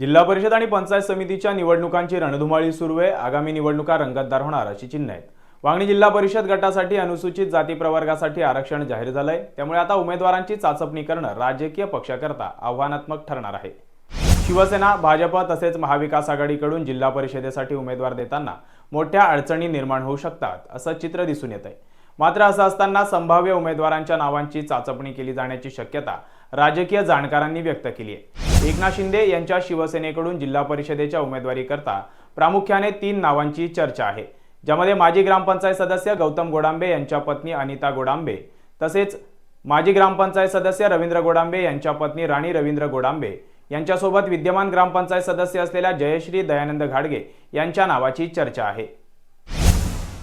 जिल्हा परिषद आणि पंचायत समितीच्या निवडणुकांची रणधुमाळी सुरू आहे. आगामी निवडणुका रंगतदार होणार अशी चिन्ह आहेत. वांगणी जिल्हा परिषद गटासाठी अनुसूचित जाती प्रवर्गासाठी आरक्षण जाहीर झालंय. त्यामुळे आता उमेदवारांची चाचपणी करणं राजकीय पक्षाकरता आव्हानात्मक ठरणार आहे. शिवसेना भाजप तसेच महाविकास आघाडीकडून जिल्हा परिषदेसाठी उमेदवार देताना मोठ्या अडचणी निर्माण होऊ शकतात असं चित्र दिसून येत आहे मात्र असं असताना संभाव्य उमेदवारांच्या नावांची चाचपणी केली जाण्याची शक्यता राजकीय जाणकारांनी व्यक्त केली आहे. एकनाथ शिंदे यांच्या शिवसेनेकडून जिल्हा परिषदेच्या उमेदवारीकरता प्रामुख्याने तीन नावांची चर्चा आहे. ज्यामध्ये माजी ग्रामपंचायत सदस्य गौतम गोडांबे यांच्या पत्नी अनिता गोडांबे तसेच माजी ग्रामपंचायत सदस्य रवींद्र गोडांबे यांच्या पत्नी राणी रवींद्र गोडांबे यांच्यासोबत विद्यमान ग्रामपंचायत सदस्य असलेल्या जयश्री दयानंद घाडगे यांच्या नावाची चर्चा आहे.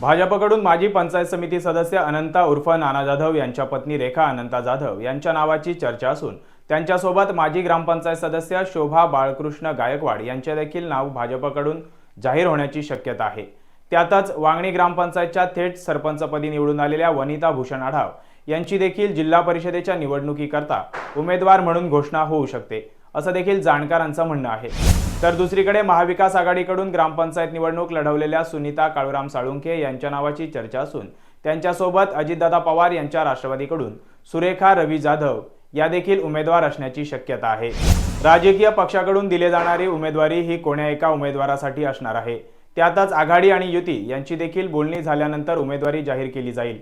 भाजपकडून माजी पंचायत समिती सदस्य अनंता उर्फ नाना जाधव यांच्या पत्नी रेखा अनंता जाधव यांच्या नावाची चर्चा असून त्यांच्यासोबत माजी ग्रामपंचायत सदस्य शोभा बाळकृष्ण गायकवाड यांचे देखील नाव भाजपकडून जाहीर होण्याची शक्यता आहे. त्यातच वांगणी ग्रामपंचायतच्या थेट सरपंचपदी निवडून आलेल्या वनिता भूषण आढाव यांची देखील जिल्हा परिषदेच्या निवडणुकीकरता उमेदवार म्हणून घोषणा होऊ शकते. असं देखील जाणकारांचं म्हणणं आहे. तर दुसरीकडे महाविकास आघाडीकडून ग्रामपंचायत निवडणूक लढवलेल्या सुनीता काळूराम साळुंखे यांच्या नावाची चर्चा असून त्यांच्यासोबत अजितदादा पवार यांच्या राष्ट्रवादीकडून सुरेखा रवी जाधव या देखील उमेदवार असण्याची शक्यता आहे. राजकीय पक्षाकडून दिली जाणारी उमेदवारी ही कोण्या एका उमेदवारासाठी असणार आहे? त्यातच आघाडी आणि युती यांची देखील बोलणी झाल्यानंतर उमेदवारी जाहीर केली जाईल.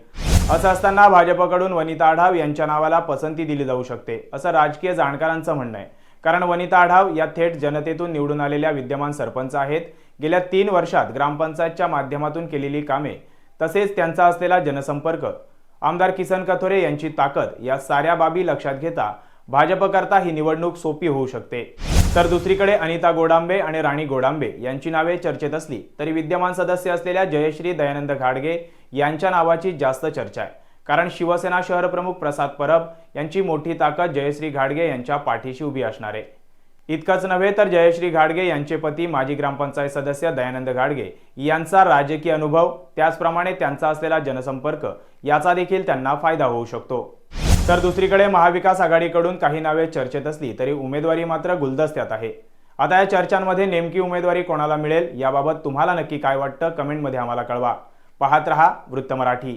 असं असताना भाजपकडून वनिता आढाव यांच्या नावाला पसंती दिली जाऊ शकते असं राजकीय जाणकारांचं म्हणणं आहे. कारण वनिता आढाव या थेट जनतेतून निवडून आलेल्या विद्यमान सरपंच आहेत. गेल्या तीन वर्षात ग्रामपंचायतच्या माध्यमातून केलेली कामे तसेच त्यांचा असलेला जनसंपर्क आमदार किसन कथोरे यांची ताकद या साऱ्या बाबी लक्षात घेता भाजपकरता ही निवडणूक सोपी होऊ शकते. तर दुसरीकडे अनिता गोडांबे आणि राणी गोडांबे यांची नावे चर्चेत असली तरी विद्यमान सदस्य असलेल्या जयश्री दयानंद घाडगे यांच्या नावाची जास्त चर्चा आहे. कारण शिवसेना शहर प्रमुख प्रसाद परब यांची मोठी ताकद जयश्री घाडगे यांच्या पाठीशी उभी असणार. आहे इतकंच नव्हे तर जयश्री घाडगे यांचे पती माजी ग्रामपंचायत सदस्य दयानंद घाडगे यांचा राजकीय अनुभव त्याचप्रमाणे त्यांचा असलेला जनसंपर्क याचा देखील त्यांना फायदा होऊ शकतो. तर दुसरीकडे महाविकास आघाडीकडून काही नावे चर्चेत असली तरी उमेदवारी मात्र गुलदस्त्यात आहे. आता या चर्चांमध्ये नेमकी उमेदवारी कोणाला मिळेल याबाबत तुम्हाला नक्की काय वाटतं कमेंटमध्ये आम्हाला कळवा. पाहत रहा वृत्त मराठी.